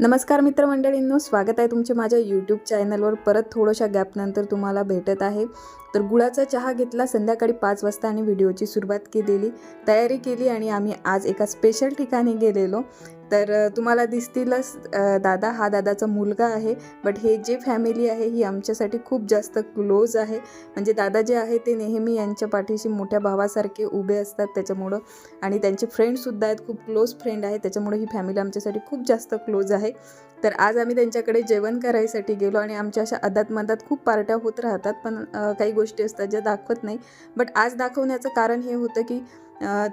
नमस्कार मित्रमंडळींनो स्वागत आहे तुमचे माझ्या यूट्यूब चॅनलवर परत थोड्याशा गॅपनंतर तुम्हाला भेटत आहे. तर गुळाचा चहा घेतला संध्याकाळी पाच वाजता आणि व्हिडिओची सुरुवात केलेली तयारी केली आणि आम्ही आज एका स्पेशल ठिकाणी गेलेलो. तर तुम्हाला दिसतीलच दादा हा दादाचा मुलगा आहे. बट हे जे फॅमिली आहे ही आमच्यासाठी खूप जास्त क्लोज आहे. म्हणजे दादा जे आहे ते नेहमी यांच्या पाठीशी मोठ्या भावासारखे उभे असतात त्याच्यामुळं. आणि त्यांचे फ्रेंडसुद्धा आहेत खूप क्लोज फ्रेंड आहे. त्याच्यामुळे ही फॅमिली आमच्यासाठी खूप जास्त क्लोज आहे. तर आज आम्ही त्यांच्याकडे जेवण करायसाठी गेलो आणि आमच्या अशा अदातमदात खूप पार्ट्या होत राहतात. पण काही गोष्टी असतात ज्या दाखवत नाही. बट आज दाखवण्याचं कारण हे होतं की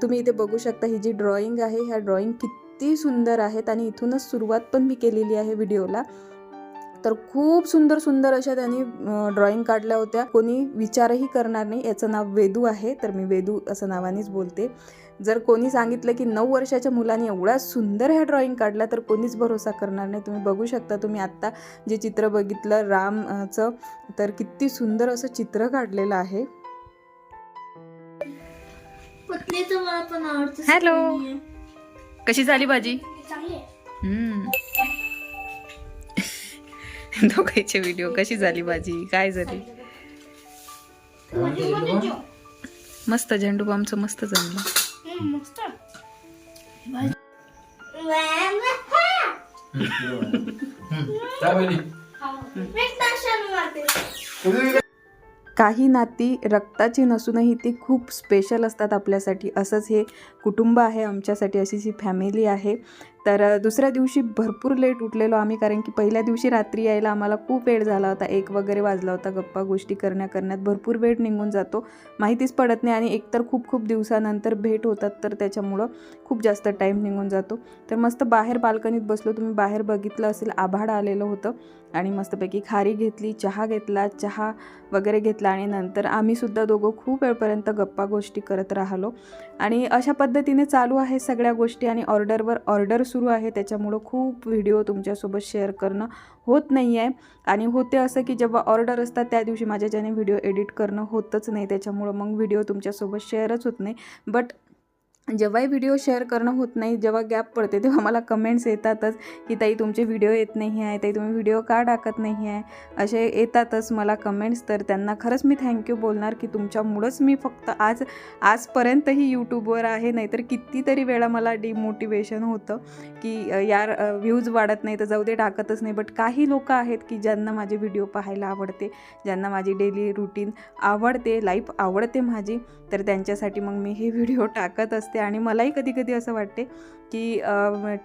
तुम्ही इथे बघू शकता ही जी ड्रॉइंग आहे ह्या ड्रॉइंग किती सुंदर आहेत आणि इथूनच सुरुवात पण मी केलेली आहे व्हिडिओला. तर खूप सुंदर सुंदर अशा त्यांनी ड्रॉइंग काढल्या होत्या. कोणी विचारही करणार नाही. याचं नाव वेदू आहे. तर मी वेदू असं नावानेच बोलते. जर कोणी सांगितलं की नऊ वर्षाच्या मुलाने एवढ्या सुंदर ह्या ड्रॉइंग काढल्या तर कोणीच भरोसा करणार नाही. तुम्ही बघू शकता तुम्ही आत्ता जे चित्र बघितलं रामचं तर किती सुंदर असं चित्र काढलेलं आहे. पत्नी कशी झाली भाजी. दोघांचे व्हिडिओ कशी झाली भाजी? काय झाली. मस्त झेंडू बामचं मस्त जमलं. काही नाती रक्ताची नसूनही ती खूप स्पेशल असतात आपल्यासाठी. असंच हे कुटुंब आहे आमच्यासाठी अशीच ही फॅमिली आहे. तर दुसऱ्या दिवशी भरपूर लेट उठलेलो आम्ही कारण की पहिल्या दिवशी रात्री यायला आम्हाला खूप वेळ झाला होता. एक वगैरे वाजला होता. गप्पा गोष्टी करण्या करण्यात भरपूर वेळ निघून जातो. माहितीच पडत नाही आणि एकतर खूप खूप दिवसानंतर भेट होतात तर त्याच्यामुळं खूप जास्त टाईम निघून जातो. तर मस्त बाहेर बाल्कनीत बसलो. तुम्ही बाहेर बघितलं असेल आभाळ आलेलं होतं आणि मस्तपैकी खारी घेतली चहा घेतला चहा वगैरे घेतला आणि नंतर आम्हीसुद्धा दोघं खूप वेळपर्यंत गप्पा गोष्टी करत राहिलो. आणि अशा पद्धतीने चालू आहे सगळ्या गोष्टी आणि ऑर्डरवर ऑर्डर सुरू आहे. त्याच्यामुळं खूप व्हिडिओ तुमच्यासोबत शेअर करणं होत नाही आहे आणि होते असं की जेव्हा ऑर्डर असतात त्या दिवशी माझ्याच्याने व्हिडिओ एडिट करणं होतच नाही. त्याच्यामुळं मग व्हिडिओ तुमच्यासोबत शेअरच होत नाही. बट जेव्हाही व्हिडिओ शेअर करणं होत नाही जेव्हा गॅप पडते तेव्हा मला कमेंट्स येतातच की ताई तुमचे व्हिडिओ येत नाही आहे ताई तुम्ही व्हिडिओ का टाकत नाही आहे? असे येतातच मला कमेंट्स तर त्यांना खरंच मी थँक्यू बोलणार की तुमच्यामुळंच मी फक्त आज आजपर्यंतही यूट्यूबवर आहे. नाहीतर कितीतरी वेळा मला डिमोटिवेशन होतं की यार व्ह्यूज वाढत नाही तर जाऊ दे टाकतच नाही. बट काही लोक आहेत की ज्यांना माझे व्हिडिओ पाहायला आवडते ज्यांना माझी डेली रुटीन आवडते लाईफ आवडते माझी तर त्यांच्यासाठी मग मी हे व्हिडिओ टाकत असते. आणि मलाही कधी कधी असं वाटते की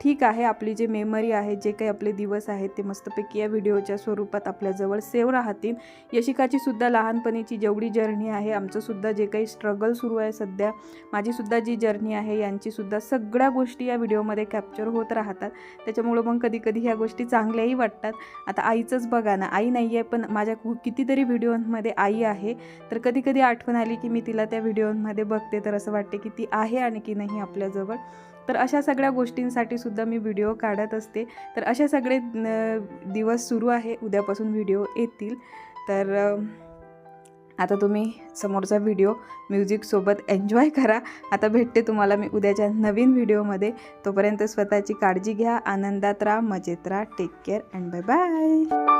ठीक आहे आपली जे मेमरी आहे जे काही आपले दिवस आहेत ते मस्तपैकी या व्हिडिओच्या स्वरूपात आपल्याजवळ सेव्ह राहतील. यशिकाची सुद्धा लहानपणीची जेवढी जर्नी आहे आमचंसुद्धा जे काही स्ट्रगल सुरू आहे सध्या माझीसुद्धा जी जर्नी आहे यांचीसुद्धा सगळ्या गोष्टी या व्हिडिओमध्ये कॅप्चर होत राहतात. त्याच्यामुळं मग कधी कधी ह्या गोष्टी चांगल्याही वाटतात. आता आईचंच बघा ना आई नाही आहे पण माझ्या कितीतरी व्हिडिओमध्ये आई आहे. तर कधी कधी आठवण आली की मी तिला त्या व्हिडिओमध्ये बघते तर असं वाटते की ती आहे आणि की नाही आपल्याजवळ. तर अशा सगळ्या गोष्टींसाठी सुद्धा मी व्हिडिओ काढत असते. तर असे सगळे दिवस सुरू आहे. उद्यापासून व्हिडिओ येतील. तर आता तुम्ही समोरचा व्हिडिओ म्युझिकसोबत एन्जॉय करा. आता भेटते तुम्हाला मी उद्याच्या नवीन व्हिडिओमध्ये. तोपर्यंत स्वतःची काळजी घ्या. आनंदात राहा मजेत राहा. Take care and bye bye.